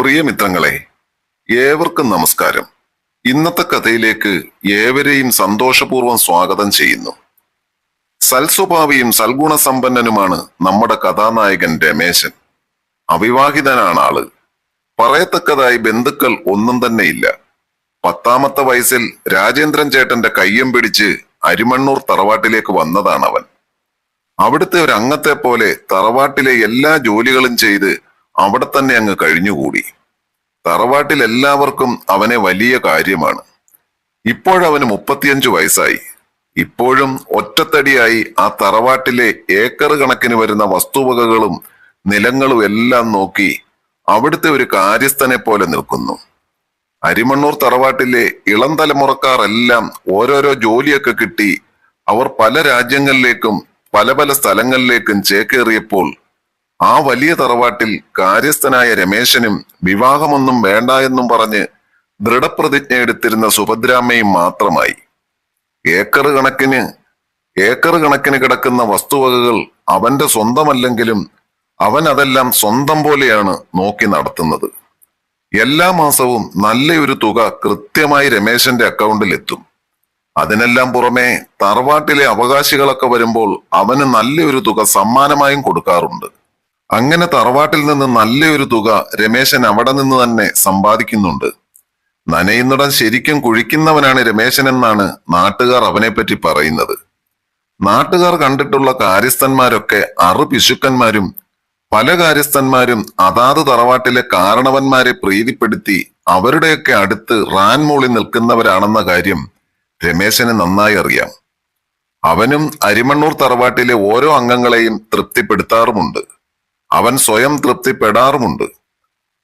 പ്രിയമിത്രങ്ങളെ ഏവർക്കും നമസ്കാരം. ഇന്നത്തെ കഥയിലേക്ക് ഏവരെയും സന്തോഷപൂർവം സ്വാഗതം ചെയ്യുന്നു. സൽസ്വഭാവിയും സൽഗുണസമ്പന്നനുമാണ് നമ്മുടെ കഥാനായകൻ രമേശൻ. അവിവാഹിതനാണ് ആൾ. പറയത്തക്കതായി ബന്ധുക്കൾ ഒന്നും തന്നെ ഇല്ല. പത്താമത്തെ വയസ്സിൽ രാജേന്ദ്രൻ ചേട്ടന്റെ കയ്യം പിടിച്ച് അരിമണ്ണൂർ തറവാട്ടിലേക്ക് വന്നതാണ് അവൻ അവിടുത്തെ ഒരു അംഗത്തെ പോലെ തറവാട്ടിലെ എല്ലാ ജോലികളും ചെയ്ത് അവിടെ തന്നെ അങ്ങ് കഴിഞ്ഞുകൂടി. തറവാട്ടിൽ എല്ലാവർക്കും അവനെ വലിയ കാര്യമാണ്. ഇപ്പോഴവന് മുപ്പത്തിയഞ്ചു വയസ്സായി. ഇപ്പോഴും ഒറ്റത്തടിയായി ആ തറവാട്ടിലെ ഏക്കർ കണക്കിന് വരുന്ന വസ്തുവകകളും നിലങ്ങളും എല്ലാം നോക്കി അവിടുത്തെ ഒരു കാര്യസ്ഥനെ പോലെ നിൽക്കുന്നു. അരിമണ്ണൂർ തറവാട്ടിലെ ഇളം തലമുറക്കാരെല്ലാം ഓരോരോ ജോലിയൊക്കെ കിട്ടി അവർ പല രാജ്യങ്ങളിലേക്കും പല പല സ്ഥലങ്ങളിലേക്കും ചേക്കേറിയപ്പോൾ ആ വലിയ തറവാട്ടിൽ കാര്യസ്ഥനായ രമേശനും വിവാഹമൊന്നും വേണ്ട എന്നും പറഞ്ഞ് ദൃഢപ്രതിജ്ഞ എടുത്തിരുന്ന സുഭദ്രാമ്മയും മാത്രമായി. ഏക്കർ കണക്കിന് ഏക്കർ കണക്കിന് കിടക്കുന്ന വസ്തുവകകൾ അവന്റെ സ്വന്തമല്ലെങ്കിലും അവൻ അതെല്ലാം സ്വന്തം പോലെയാണ് നോക്കി നടത്തുന്നത്. എല്ലാ മാസവും നല്ലൊരു തുക കൃത്യമായി രമേശന്റെ അക്കൗണ്ടിൽ എത്തും. അതിനെല്ലാം പുറമെ തറവാട്ടിലെ അവകാശികളൊക്കെ വരുമ്പോൾ അവന് നല്ലൊരു തുക സമ്മാനമായും കൊടുക്കാറുണ്ട്. അങ്ങനെ തറവാട്ടിൽ നിന്ന് നല്ലൊരു തുക രമേശൻ അവിടെ നിന്ന് തന്നെ സമ്പാദിക്കുന്നുണ്ട്. നനയുന്നിടം ശരിക്കും കുഴിക്കുന്നവനാണ് രമേശൻ എന്നാണ് നാട്ടുകാർ അവനെപ്പറ്റി പറയുന്നത്. നാട്ടുകാർ കണ്ടിട്ടുള്ള കാര്യസ്ഥന്മാരൊക്കെ അറു പിശുക്കന്മാരും പല കാര്യസ്ഥന്മാരും അതാത് തറവാട്ടിലെ കാരണവന്മാരെ പ്രീതിപ്പെടുത്തി അവരുടെയൊക്കെ അടുത്ത് റാൻ മൂളി നിൽക്കുന്നവരാണെന്ന കാര്യം രമേശന് നന്നായി അറിയാം. അവനും അരിമണ്ണൂർ തറവാട്ടിലെ ഓരോ അംഗങ്ങളെയും തൃപ്തിപ്പെടുത്താറുമുണ്ട്. അവൻ സ്വയം തൃപ്തിപ്പെടാറുമുണ്ട്.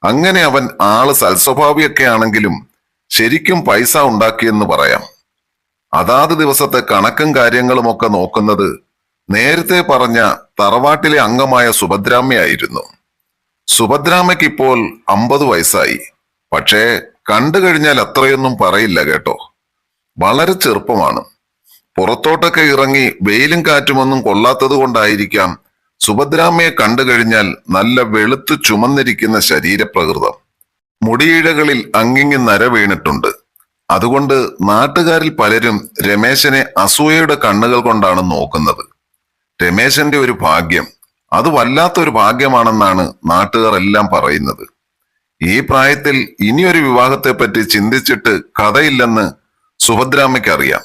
അങ്ങനെ അവൻ ആൾ സൽസ്വഭാവിയൊക്കെ ആണെങ്കിലും ശരിക്കും പൈസ ഉണ്ടാക്കിയെന്ന് പറയാം. അതാത് ദിവസത്തെ കണക്കും കാര്യങ്ങളുമൊക്കെ നോക്കുന്നത് നേരത്തെ പറഞ്ഞ തറവാട്ടിലെ അംഗമായ സുഭദ്രാമ്മയായിരുന്നു. സുഭദ്രാമ്മയ്ക്ക് ഇപ്പോൾ അമ്പത് വയസ്സായി. പക്ഷേ കണ്ടു കഴിഞ്ഞാൽ അത്രയൊന്നും പറയില്ല കേട്ടോ. വളരെ ചെറുപ്പമാണ്. പുറത്തോട്ടൊക്കെ ഇറങ്ങി വെയിലും കാറ്റുമൊന്നും കൊള്ളാത്തത് കൊണ്ടായിരിക്കാം സുഭദ്രാമ്മയെ കണ്ടു കഴിഞ്ഞാൽ നല്ല വെളുത്തു ചുമന്നിരിക്കുന്ന ശരീരപ്രകൃതം. മുടിയിഴകളിൽ അങ്ങിങ്ങി നര വീണിട്ടുണ്ട്. അതുകൊണ്ട് നാട്ടുകാരിൽ പലരും രമേശനെ അസൂയയുടെ കണ്ണുകൾ കൊണ്ടാണ് നോക്കുന്നത്. രമേശന്റെ ഒരു ഭാഗ്യം അത് വല്ലാത്തൊരു ഭാഗ്യമാണെന്നാണ് നാട്ടുകാർ എല്ലാം പറയുന്നത്. ഈ പ്രായത്തിൽ ഇനിയൊരു വിവാഹത്തെപ്പറ്റി ചിന്തിച്ചിട്ട് കഥയില്ലെന്ന് സുഭദ്രാമ്മയ്ക്കറിയാം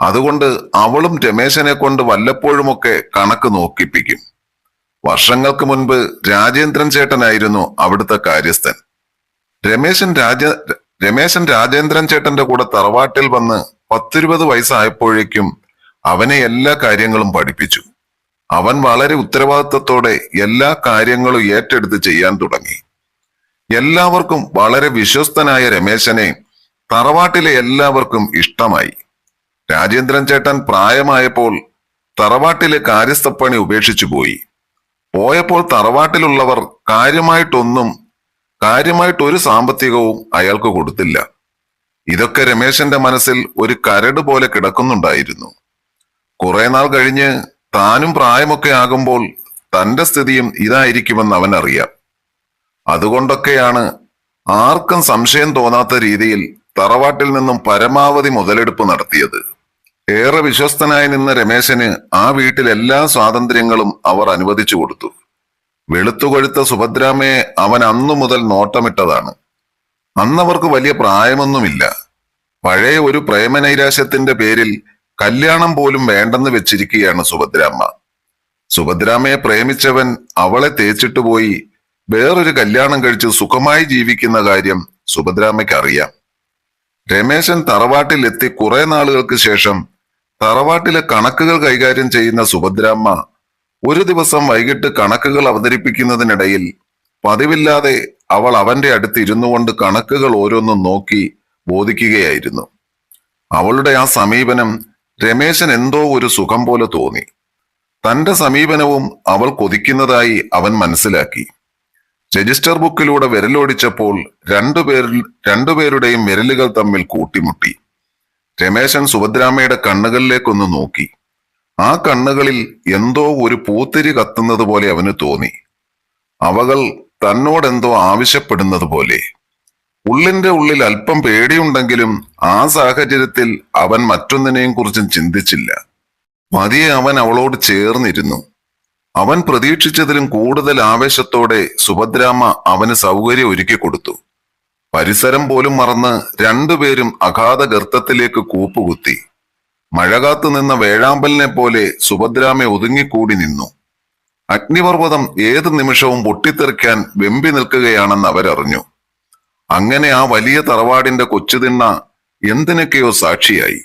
അതുകൊണ്ട് അവളും രമേശനെ കൊണ്ട് വല്ലപ്പോഴുമൊക്കെ കണക്ക് നോക്കിപ്പിക്കും. വർഷങ്ങൾക്ക് മുൻപ് രാജേന്ദ്രൻ ചേട്ടനായിരുന്നു അവിടുത്തെ കാര്യസ്ഥൻ. രമേശൻ രാജ രമേശൻ രാജേന്ദ്രൻ ചേട്ടന്റെ കൂടെ തറവാട്ടിൽ വന്ന് പത്തിരുപത് വയസ്സായപ്പോഴേക്കും അവനെ എല്ലാ കാര്യങ്ങളും പഠിപ്പിച്ചു. അവൻ വളരെ ഉത്തരവാദിത്തത്തോടെ എല്ലാ കാര്യങ്ങളും ഏറ്റെടുത്ത് ചെയ്യാൻ തുടങ്ങി. എല്ലാവർക്കും വളരെ വിശ്വസ്തനായ രമേശനെ തറവാട്ടിലെ എല്ലാവർക്കും ഇഷ്ടമായി. രാജേന്ദ്രൻ ചേട്ടൻ പ്രായമായപ്പോൾ തറവാട്ടിലെ കാര്യസ്ഥപ്പണി ഉപേക്ഷിച്ചു പോയി. പോയപ്പോൾ തറവാട്ടിലുള്ളവർ കാര്യമായിട്ടൊന്നും കാര്യമായിട്ട് ഒരു സാമ്പത്തികവും അയാൾക്ക് കൊടുത്തില്ല. ഇതൊക്കെ രമേശന്റെ മനസ്സിൽ ഒരു കരട് പോലെ കിടക്കുന്നുണ്ടായിരുന്നു. കുറെ നാൾ കഴിഞ്ഞ് താനും പ്രായമൊക്കെ ആകുമ്പോൾ തന്റെ സ്ഥിതിയും ഇതായിരിക്കുമെന്ന് അവൻ അറിയാം അതുകൊണ്ടൊക്കെയാണ് ആർക്കും സംശയം തോന്നാത്ത രീതിയിൽ തറവാട്ടിൽ നിന്നും പരമാവധി മുതലെടുപ്പ് നടത്തിയത്. ഏറെ വിശ്വസ്തനായി നിന്ന രമേശന് ആ വീട്ടിലെല്ലാ സ്വാതന്ത്ര്യങ്ങളും അവർ അനുവദിച്ചു കൊടുത്തു. വെളുത്തുകൊഴുത്ത സുഭദ്രാമയെ അവൻ അന്നു മുതൽ നോട്ടമിട്ടതാണ്. അന്നവർക്ക് വലിയ പ്രായമൊന്നുമില്ല. പഴയ ഒരു പ്രേമനൈരാശ്യത്തിന്റെ പേരിൽ കല്യാണം പോലും വേണ്ടെന്ന് വെച്ചിരിക്കുകയാണ് സുഭദ്രാമ്മ. സുഭദ്രാമയെ പ്രേമിച്ചവൻ അവളെ തേച്ചിട്ട് പോയി വേറൊരു കല്യാണം കഴിച്ച് സുഖമായി ജീവിക്കുന്ന കാര്യം സുഭദ്രാമയ്ക്ക് അറിയാം. രമേശൻ തറവാട്ടിലെത്തി കുറെ നാളുകൾക്ക് ശേഷം തറവാട്ടിലെ കണക്കുകൾ കൈകാര്യം ചെയ്യുന്ന സുഭദ്രാമ്മ ഒരു ദിവസം വൈകിട്ട് കണക്കുകൾ അവതരിപ്പിക്കുന്നതിനിടയിൽ പതിവില്ലാതെ അവൾ അവന്റെ അടുത്ത് ഇരുന്നു കൊണ്ട് കണക്കുകൾ ഓരോന്നും നോക്കി ബോധിക്കുകയായിരുന്നു. അവളുടെ ആ സമീപനം രമേശൻ എന്തോ ഒരു സുഖം പോലെ തോന്നി. തന്റെ സമീപനവും അവൾ കൊതിക്കുന്നതായി അവൻ മനസ്സിലാക്കി. രജിസ്റ്റർ ബുക്കിലൂടെ വിരലോടിച്ചപ്പോൾ രണ്ടുപേരിൽ രണ്ടുപേരുടെയും വിരലുകൾ തമ്മിൽ കൂട്ടിമുട്ടി. രമേശൻ സുഭദ്രാമ്മയുടെ കണ്ണുകളിലേക്കൊന്ന് നോക്കി. ആ കണ്ണുകളിൽ എന്തോ ഒരു പൂത്തിരി കത്തുന്നത് പോലെ അവന് തോന്നി. അവകൾ തന്നോടെന്തോ ആവശ്യപ്പെടുന്നത് പോലെ. ഉള്ളിന്റെ ഉള്ളിൽ അല്പം പേടിയുണ്ടെങ്കിലും ആ സാഹചര്യത്തിൽ അവൻ മറ്റൊന്നിനെയും കുറിച്ചും ചിന്തിച്ചില്ല. പതിയെ അവൻ അവളോട് ചേർന്നിരുന്നു. അവൻ പ്രതീക്ഷിച്ചതിലും കൂടുതൽ ആവേശത്തോടെ സുഭദ്രാമ്മ അവന് സൗകര്യം ഒരുക്കി കൊടുത്തു പരിസരം പോലും മറന്ന് രണ്ടുപേരും അഗാധ ഗർത്തത്തിലേക്ക് കൂപ്പുകുത്തി. മഴകാത്തു നിന്ന വേഴാമ്പലിനെ പോലെ സുഭദ്രാമെ ഒതുങ്ങിക്കൂടി നിന്നു. അഗ്നിപർവതം ഏത് നിമിഷവും പൊട്ടിത്തെറിക്കാൻ വെമ്പി നിൽക്കുകയാണെന്ന് അവരറിഞ്ഞു. അങ്ങനെ ആ വലിയ തറവാടിന്റെ കൊച്ചുതിണ്ണ എന്തിനൊക്കെയോ സാക്ഷിയായി.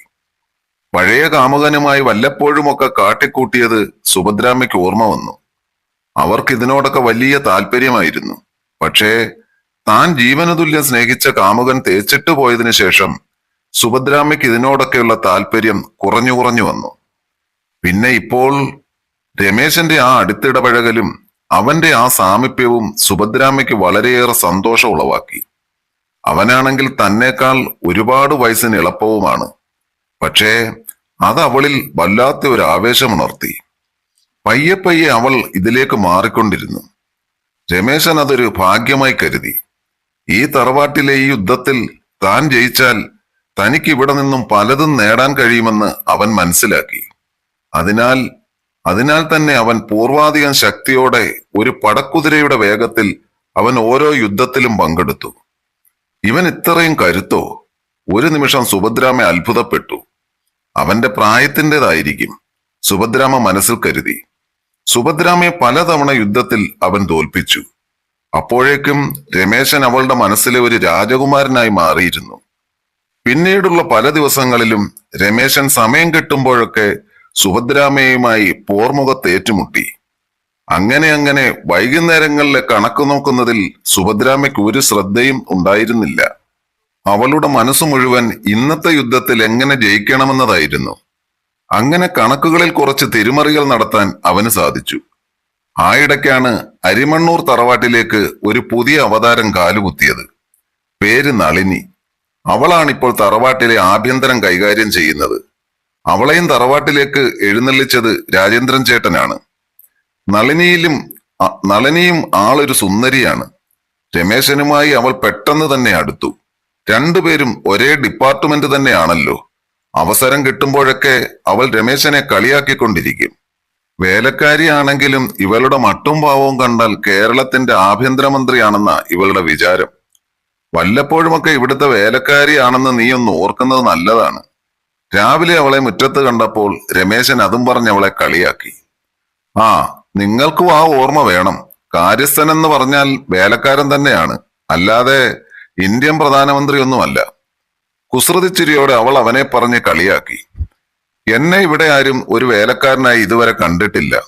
പഴയ കാമുകനുമായി വല്ലപ്പോഴുമൊക്കെ കാട്ടിക്കൂട്ടിയത് സുഭദ്രാമയ്ക്ക് ഓർമ്മ വന്നു. അവർക്ക് ഇതിനോടൊക്കെ വലിയ താല്പര്യമായിരുന്നു. പക്ഷേ താൻ ജീവനതുല്യം സ്നേഹിച്ച കാമുകൻ തേച്ചിട്ട് പോയതിനു ശേഷം സുഭദ്രാമ്മയ്ക്ക് ഇതിനോടൊക്കെയുള്ള താല്പര്യം കുറഞ്ഞു കുറഞ്ഞു വന്നു. പിന്നെ ഇപ്പോൾ രമേശന്റെ ആ അടുത്തിടപഴകലും അവന്റെ ആ സാമീപ്യവും സുഭദ്രാമ്മയ്ക്ക് വളരെയേറെ സന്തോഷം ഉളവാക്കി. അവനാണെങ്കിൽ തന്നേക്കാൾ ഒരുപാട് വയസ്സിന് എളുപ്പവുമാണ്. പക്ഷേ അത് അവളിൽ വല്ലാത്ത ഒരു ആവേശമുണർത്തി. പയ്യെ പയ്യെ അവൾ ഇതിലേക്ക് മാറിക്കൊണ്ടിരുന്നു. രമേശൻ അതൊരു ഭാഗ്യമായി കരുതി. ഈ തറവാട്ടിലെ ഈ യുദ്ധത്തിൽ താൻ ജയിച്ചാൽ തനിക്ക് ഇവിടെ നിന്നും പലതും നേടാൻ കഴിയുമെന്ന് അവൻ മനസ്സിലാക്കി. അതിനാൽ അതിനാൽ തന്നെ അവൻ പൂർവാധികം ശക്തിയോടെ ഒരു പടക്കുതിരയുടെ വേഗത്തിൽ അവൻ ഓരോ യുദ്ധത്തിലും പങ്കെടുത്തു. ഇവൻ ഇത്രയും കരുത്തോ ഒരു നിമിഷം സുഭദ്രാമ അത്ഭുതപ്പെട്ടു. അവന്റെ പ്രായത്തിന്റെതായിരിക്കും സുഭദ്രാമ മനസ്സിൽ കരുതി. സുഭദ്രാമയെ പലതവണ യുദ്ധത്തിൽ അവൻ തോൽപ്പിച്ചു. അപ്പോഴേക്കും രമേശൻ അവളുടെ മനസ്സിലെ ഒരു രാജകുമാരനായി മാറിയിരുന്നു. പിന്നീടുള്ള പല ദിവസങ്ങളിലും രമേശൻ സമയം കിട്ടുമ്പോഴൊക്കെ സുഭദ്രാമയുമായി പോർമുഖത്ത് ഏറ്റുമുട്ടി. അങ്ങനെ അങ്ങനെ വൈകുന്നേരങ്ങളിലെ കണക്ക് നോക്കുന്നതിൽ സുഭദ്രാമയ്ക്ക് ഒരു ശ്രദ്ധയും ഉണ്ടായിരുന്നില്ല. അവളുടെ മനസ്സ് മുഴുവൻ ഇന്നത്തെ യുദ്ധത്തിൽ എങ്ങനെ ജയിക്കണമെന്നതായിരുന്നു. അങ്ങനെ കണക്കുകളിൽ കുറച്ച് തിരുമറികൾ നടത്താൻ അവന് സാധിച്ചു. ആയിടയ്ക്കാണ് അരിമണ്ണൂർ തറവാട്ടിലേക്ക് ഒരു പുതിയ അവതാരം കാലുകുത്തിയത്. പേര് നളിനി. അവളാണിപ്പോൾ തറവാട്ടിലെ ആഭ്യന്തരം കൈകാര്യം ചെയ്യുന്നത്. അവളെയും തറവാട്ടിലേക്ക് എഴുന്നള്ളിച്ചത് രാജേന്ദ്രൻ ചേട്ടനാണ്. നളിനിയിലും നളിനിയും ആളൊരു സുന്ദരിയാണ്. രമേശനുമായി അവൾ പെട്ടെന്ന് തന്നെ അടുത്തു. രണ്ടുപേരും ഒരേ ഡിപ്പാർട്ട്മെന്റ് തന്നെയാണല്ലോ. അവസരം കിട്ടുമ്പോഴൊക്കെ അവൾ രമേശനെ കളിയാക്കിക്കൊണ്ടിരിക്കും. വേലക്കാരിയാണെങ്കിലും ഇവളുടെ മട്ടും പാവവും കണ്ടാൽ കേരളത്തിന്റെ ആഭ്യന്തരമന്ത്രിയാണെന്ന ഇവളുടെ വിചാരം. വല്ലപ്പോഴുമൊക്കെ ഇവിടുത്തെ വേലക്കാരിയാണെന്ന് നീ ഒന്ന് ഓർക്കുന്നത് നല്ലതാണ്. രാവിലെ അവളെ മുറ്റത്ത് കണ്ടപ്പോൾ രമേശൻ അതും പറഞ്ഞ് അവളെ കളിയാക്കി. ആ നിങ്ങൾക്കും ആ ഓർമ്മ വേണം. കാര്യസ്ഥൻ എന്ന് പറഞ്ഞാൽ വേലക്കാരൻ തന്നെയാണ്. അല്ലാതെ ഇന്ത്യൻ പ്രധാനമന്ത്രിയൊന്നുമല്ല. കുസൃതിച്ചിരിയോടെ അവൾ അവനെ പറഞ്ഞ് കളിയാക്കി. എന്നെ ഇവിടെ ആരും ഒരു വേലക്കാരനായി ഇതുവരെ കണ്ടിട്ടില്ല.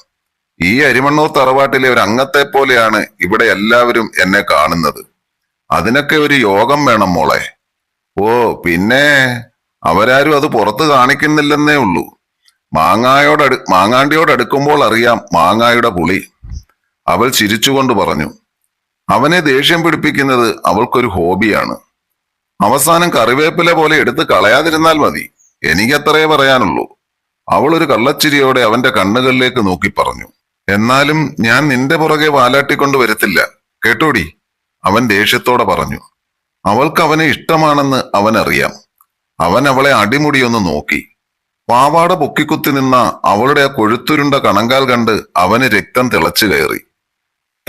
ഈ അരിമണ്ണൂർ തറവാട്ടിലെ ഒരു അംഗത്തെ പോലെയാണ് ഇവിടെ എല്ലാവരും എന്നെ കാണുന്നത്. അതിനൊക്കെ ഒരു യോഗം വേണം മോളെ. ഓ പിന്നെ അവരാരും അത് പുറത്ത് കാണിക്കുന്നില്ലെന്നേ ഉള്ളൂ. മാങ്ങായോടടു മാങ്ങാണ്ടിയോട് അടുക്കുമ്പോൾ അറിയാം മാങ്ങായുടെ പുളി. അവൾ ചിരിച്ചുകൊണ്ട് പറഞ്ഞു അവനെ ദേഷ്യം പിടിപ്പിക്കുന്നത് അവൾക്കൊരു ഹോബിയാണ്. അവസാനം കറിവേപ്പില പോലെ എടുത്ത് കളയാതിരുന്നാൽ മതി. എനിക്കത്രേ പറയാനുള്ളൂ. അവൾ ഒരു കള്ളച്ചിരിയോടെ അവന്റെ കണ്ണുകളിലേക്ക് നോക്കി പറഞ്ഞു. എന്നാലും ഞാൻ നിന്റെ പുറകെ വാലാട്ടിക്കൊണ്ട് വരത്തില്ല. കേട്ടോടി? അവൻ ദേഷ്യത്തോടെ പറഞ്ഞു. അവൾക്ക് അവനെ ഇഷ്ടമാണെന്ന് അവൻ അറിയാം അവൻ അവളെ അടിമുടിയൊന്ന് നോക്കി. പാവാട പൊക്കിക്കുത്തി നിന്ന അവളുടെ ആ കൊഴുത്തുരുണ്ട കണങ്കാൽ കണ്ട് അവന് രക്തം തിളച്ചു കയറി.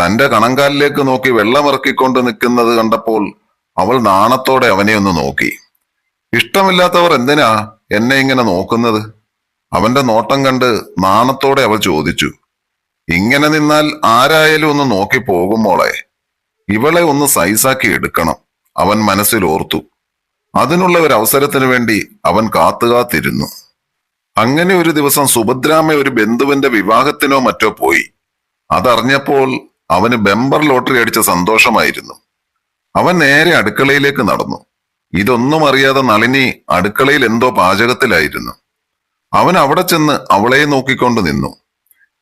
തന്റെ കണങ്കാലിലേക്ക് നോക്കി വെള്ളമിറക്കിക്കൊണ്ട് നിൽക്കുന്നത് കണ്ടപ്പോൾ അവൾ നാണത്തോടെ അവനെ ഒന്ന് നോക്കി. ഇഷ്ടമില്ലാത്തവർ എന്തിനാ എന്നെ ഇങ്ങനെ നോക്കുന്നത്? അവന്റെ നോട്ടം കണ്ട് നാണത്തോടെ അവൾ ചോദിച്ചു ഇങ്ങനെ നിന്നാൽ ആരായാലും ഒന്ന് നോക്കി പോകുമ്പോളെ ഇവളെ ഒന്ന് സൈസാക്കി എടുക്കണം അവൻ മനസ്സിൽ ഓർത്തു. അതിനുള്ള ഒരു അവസരത്തിന് വേണ്ടി അവൻ കാത്തുകാത്തിരുന്നു. അങ്ങനെ ഒരു ദിവസം സുഭദ്രാമ ഒരു ബന്ധുവിന്റെ വിവാഹത്തിനോ മറ്റോ പോയി. അതറിഞ്ഞപ്പോൾ അവന് ബെമ്പർ ലോട്ടറി അടിച്ച സന്തോഷമായിരുന്നു. അവൻ നേരെ അടുക്കളയിലേക്ക് നടന്നു. ഇതൊന്നും അറിയാതെ നളിനി അടുക്കളയിൽ എന്തോ പാചകത്തിലായിരുന്നു. അവൻ അവിടെ ചെന്ന് അവളെ നോക്കിക്കൊണ്ട് നിന്നു.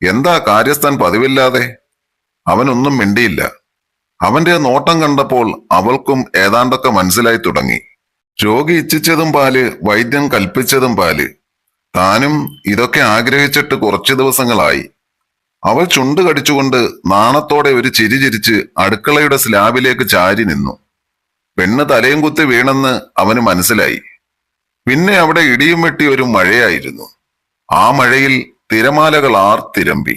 എന്താ കാര്യസ്ഥൻ പതിവില്ലാതെ? അവനൊന്നും മിണ്ടിയില്ല. അവന്റെ നോട്ടം കണ്ടപ്പോൾ അവൾക്കും ഏതാണ്ടൊക്കെ മനസ്സിലായി തുടങ്ങി. രോഗി ഇച്ഛിച്ചതും പാൽ വൈദ്യൻ കൽപ്പിച്ചതും പാൽ. താനും ഇതൊക്കെ ആഗ്രഹിച്ചിട്ട് കുറച്ചു ദിവസങ്ങളായി. അവൾ ചുണ്ട് കടിച്ചുകൊണ്ട് നാണത്തോടെ ഒരു ചിരി ചിരിച്ച് അടുക്കളയുടെ സ്ലാബിലേക്ക് ചാരി നിന്നു. പെണ്ണ് തലയും കുത്തി വീണെന്ന് അവന് മനസ്സിലായി. പിന്നെ അവിടെ ഇടിയും വെട്ടി ഒരു മഴയായിരുന്നു. ആ മഴയിൽ തിരമാലകൾ ആർത്തിരമ്പി